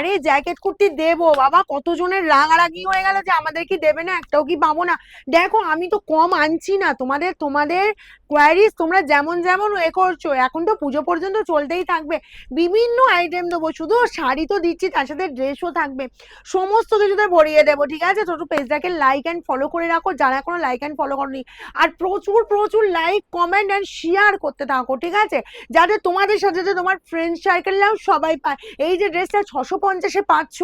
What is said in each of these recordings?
আরে জ্যাকেট কুর্তি দেবো। বাবা, কতজনের রাগারাগি হয়ে গেল যে আমাদের কি দেবে না, একটাও কি পাবো না? দেখো, আমি তো কম আনছি না। তোমাদের তোমাদের কোয়ারিজ তোমরা যেমন যেমন এ করছ, এখন তো পুজো পর্যন্ত চলতেই থাকবে। বিভিন্ন আইটেম দেবো, শুধু শাড়ি তো দিচ্ছি, তার সাথে ড্রেসও থাকবে। সমস্ত কিছুতে ভরিয়ে দেবো, ঠিক আছে? ছোট পেজটাকে লাইক অ্যান্ড ফলো করে রাখো, যারা এখনও লাইক অ্যান্ড ফলো করনি। আর প্রচুর প্রচুর লাইক কমেন্ট অ্যান্ড শেয়ার করতে থাকো, ঠিক আছে? যাতে তোমাদের সাথে সাথে তোমার ফ্রেন্ড সার্কেলরাও সবাই পায়। এই যে ড্রেসটা ছশো পঞ্চাশে পাচ্ছ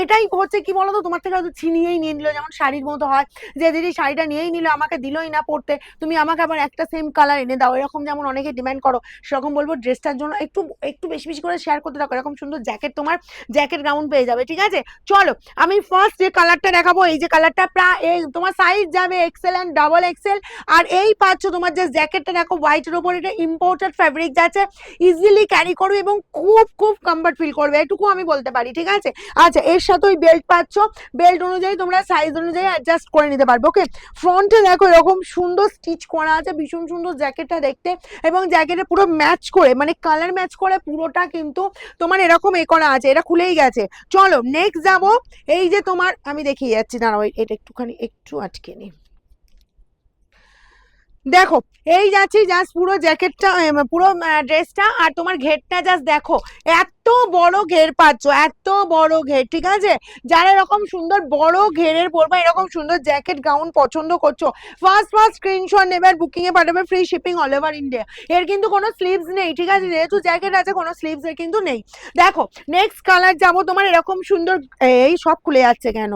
এটাই হচ্ছে কি বলতো? তোমার থেকে হয়তো ছিনিয়েই নিয়ে নিল। যেমন শাড়ির মতো হয় যে, দিদি, শাড়িটা নিয়েই নিল, আমাকে দিলই না পড়তে তুমি আমাকে আবার একটা সেম কালার এনে দাও। এরকম যেমন অনেকে ডিমান্ড করো, সেরকম বলব ড্রেসটার জন্য একটু একটু বেশি বেশি করে শেয়ার করতে থাকো। এরকম সুন্দর জ্যাকেট তোমার জ্যাকেট গাউন পেয়ে যাবে, ঠিক আছে? চলো, আমি ফার্স্ট যে কালারটা দেখাবো, এই যে কালারটা প্রায় এই তোমার সাইজ যাবে এক্সেল অ্যান্ড ডাবল এক্সেল আর এই পাচ্ছ তোমার যে জ্যাকেটটা দেখো হোয়াইটের ওপর এটা ইম্পোর্টেড ফ্যাব্রিক যাচ্ছে। ইজিলি ক্যারি করবে এবং খুব খুব কমফর্ট ফিল করবে। এটুকু আমি বলতে পারি। ঠিক আছে? আচ্ছা এর সাথে ওই বেল্ট পাচ্ছ। বেল্ট অনুযায়ী তোমরা সাইজ অনুযায়ী অ্যাডজাস্ট করে নিতে পারবে ওকে ফ্রন্টে দেখো এরকম সুন্দর স্টিচ করা আছে, ভীষণ সুন্দর জ্যাকেটটা দেখতে। এবং জ্যাকেটে পুরো ম্যাচ করে মানে কালার ম্যাচ করে পুরোটা কিন্তু তোমার এরকম এ করা আছে, এটা খুলেই গেছে। চলো নেক্সট যাব। এই যে তোমার, আমি দেখিয়ে যাচ্ছি, দাঁড়াও এটা একটুখানি, একটু আটকে নি। দেখো, এই যাচ্ছি জাস্ট পুরো জ্যাকেটটা পুরো ড্রেসটা আর তোমার ঘেরটা জাস্ট দেখো, এত বড় ঘের পাচ্ছ, এত বড় ঘের, ঠিক আছে? যারা এরকম সুন্দর বড় ঘেরের পরবা, এরকম সুন্দর জ্যাকেট গাউন পছন্দ করছ ফার্স্ট ফার্স্ট স্ক্রিনশট নেবে আর বুকিং এ পাঠাবে free shipping all over India এর কিন্তু কোনো স্লিভস নেই, ঠিক আছে? যেহেতু জ্যাকেট আছে, কোনো স্লিভস এর কিন্তু নেই। দেখো নেক্সট কালার যাব, তোমার এরকম সুন্দর, এই সব খুলে যাচ্ছে কেন?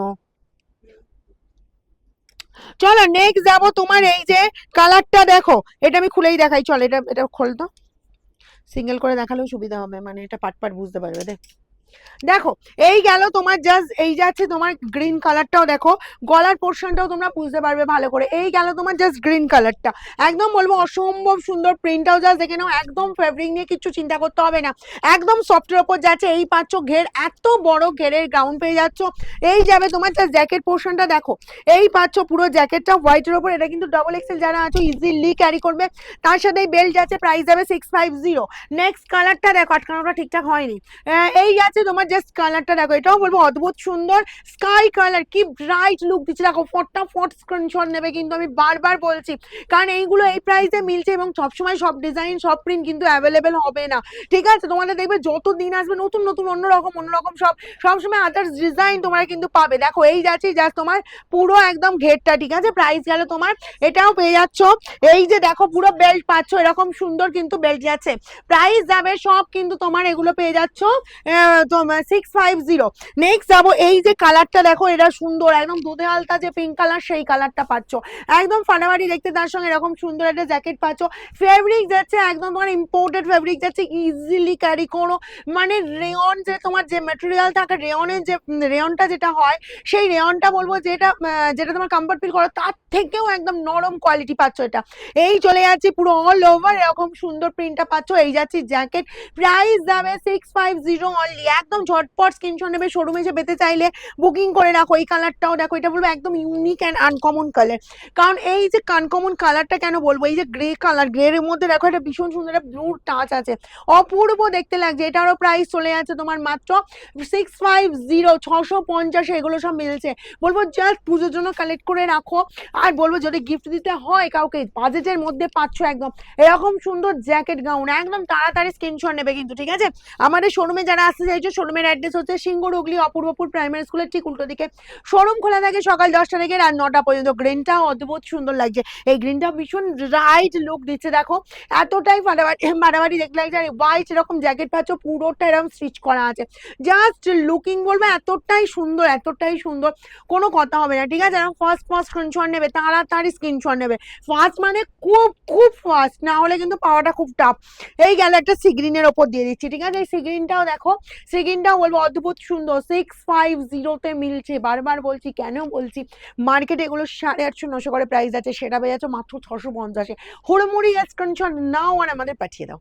চলো নেক্সট যাব তোমার এই যে কালারটা দেখো। এটা আমি খুলেই দেখাই, চলো এটা এটা খোল তো। সিঙ্গেল করে দেখালেও সুবিধা হবে মানে এটা পাট পাট বুঝতে পারবে, দেখ। দেখো, এই গেল তোমার জাস্ট এই যাচ্ছে তোমার গ্রিন কালারটাও দেখো, গলার পোর্শনটাও তোমরা বুঝতে পারবে ভালো করে। এই গেল তোমার জাস্ট গ্রিন কালারটা একদম বলব অসম্ভব সুন্দর প্রিন্টটাও জাস্ট দেখে নাও, একদম ফেব্রিক নিয়ে কিছু চিন্তা করতে হবে না। একদম সফটের ওপর যাচ্ছে, এই পাচ্ছ ঘের এত বড় ঘেরের গাউন পেয়ে যাচ্ছ। এই যাবে তোমার জাস্ট জ্যাকেট পোর্শনটা দেখো। এই পাচ্ছ পুরো জ্যাকেটটা হোয়াইটের ওপর, এটা কিন্তু ডবল এক্সেল যারা আছো ইজিলি ক্যারি করবে। তার সাথে এই বেল্ট যাচ্ছে প্রাইস যাবে সিক্স ফাইভ জিরো নেক্সট কালারটা দেখো, আটকানোটা ঠিকঠাক হয়নি। এই আছে? তোমার জাস্ট কালারটা দেখো, এটাও বলব অদ্ভুত সুন্দর স্কাই কালার কি ব্রাইট লুক দিচ্ছে। দেখো ফটটা ফট স্ক্রিনশট নেবে কিন্তু আমি বারবার বলছি। কারণ এইগুলো এই প্রাইসে মিলছে এবং সবসময় সব ডিজাইন সব প্রিন্ট কিন্তু অ্যাভেলেবেল হবে না। ঠিক আছে? তোমাদের দেখবে যত দিন আসবে, নতুন নতুন, অন্যরকম অন্যরকম সব, সবসময় আদার্স ডিজাইন তোমরা কিন্তু পাবে। দেখো, এই যাচ্ছে জাস্ট তোমার পুরো একদম ঘেরটা, ঠিক আছে? প্রাইস গেল তোমার, এটাও পেয়ে যাচ্ছ। এই যে দেখো, পুরো বেল্ট পাচ্ছ, এরকম সুন্দর কিন্তু বেল্ট যাচ্ছে। প্রাইস যাবে সব কিন্তু তোমার এগুলো পেয়ে যাচ্ছ। সিক্স ফাইভ জিরো নেক্সট যাব, এই যে কালারটা দেখো, এটা সুন্দর, একদম দুধে আলতা যে পিঙ্ক কালার সেই কালারটা পাচ্ছ। একদম ফাটাফাটি দেখতে, তার সঙ্গে এরকম সুন্দর একটা জ্যাকেট পাচ্ছ। ফেব্রিক যাচ্ছে, একদম তোমার ইম্পোর্টেড ফেব্রিক যাচ্ছে ইজিলি ক্যারি করো। মানে রেয়ন যে তোমার যে মেটেরিয়াল থাকে রেয়নের যে রেয়নটা যেটা হয়, সেই রেয়নটা বলব যেটা যেটা তোমার কমফর্ট ফিল করো, তার থেকেও একদম নরম কোয়ালিটি পাচ্ছ এটা। এই চলে যাচ্ছি পুরো অল ওভার এরকম সুন্দর প্রিন্টটা পাচ্ছ। এই যাচ্ছি জ্যাকেট প্রাইস যাবে সিক্স ফাইভ জিরো অনলি একদম ঝটপট স্ক্রিনশট নেবে শোরুমে এসে পেতে চাইলে বুকিং করে রাখো, এই কালারটাও দেখো, এটা বলব একদম ইউনিক অ্যান্ড আনকমন কালার কারণ এই যে আনকমন কালারটা কেন বলব? এই যে গ্রে কালার গ্রের মধ্যে দেখো একটা ভীষণ সুন্দর একটা ব্লু টাচ আছে। অপূর্ব দেখতে লাগছে, এটারও প্রাইস চলে যাচ্ছে তোমার মাত্র সিক্স ফাইভ জিরো ছশো পঞ্চাশে এগুলো সব মিলছে। বলব জাস্ট পুজোর জন্য কালেক্ট করে রাখো। আর বলব যদি গিফট দিতে হয় কাউকে বাজেটের মধ্যে পাচ্ছ একদম। এরকম সুন্দর জ্যাকেট গাউন একদম তাড়াতাড়ি স্ক্রিনশট নেবে কিন্তু, ঠিক আছে? আমাদের শোরুমে যারা আসতে চাইছো শোরুমের অ্যাড্রেস হচ্ছে সিঙ্গুর হুগলি অপূর্বপুর প্রাইমারি স্কুলের ঠিক উল্টো দিকে। শোরুম খোলা থাকে সকাল দশটা থেকে রাত নটা পর্যন্ত। গ্রিনটাও অদ্ভুত সুন্দর লাগছে। এই গ্রিনটা ভীষণ রাইট লুক দিচ্ছে, দেখো। এতটাই ফাটাফাটি ফাটাফাটি দেখতে লাগছে। আর হোয়াইট এরকম জ্যাকেট পাচ্ছ, পুরোটা এরকম স্টিচ করা আছে। জাস্ট লুকিং বলব, এতটাই সুন্দর এতটাই সুন্দর। কোনো কথা হবে না, ঠিক আছে? এরকম ফার্স্ট ফার্স্ট স্ক্রিনশট নেবে, তাড়াতাড়ি স্ক্রিনশট নেবে। ফার্স্ট মানে খুব খুব ফাস্ট না হলে কিন্তু পাওয়াটা খুব টাফ এই গেল একটা সিগ্রিনের ওপর দিয়ে দিচ্ছি, ঠিক আছে? এই সিগ্রিনটাও দেখো সিগ্রিনটাও বলব, অদ্ভুত সুন্দর। সিক্স ফাইভ জিরোতে মিলছে। বারবার বলছি, কেন বলছি? মার্কেটে এগুলো সাড়ে আটশো, নশো করে প্রাইস আছে, সেটা পেয়ে যাচ্ছে মাত্র ছশো পঞ্চাশে। হুড়মুড়ি স্ক্রিনশট নাও আর আমাদের পাঠিয়ে দাও।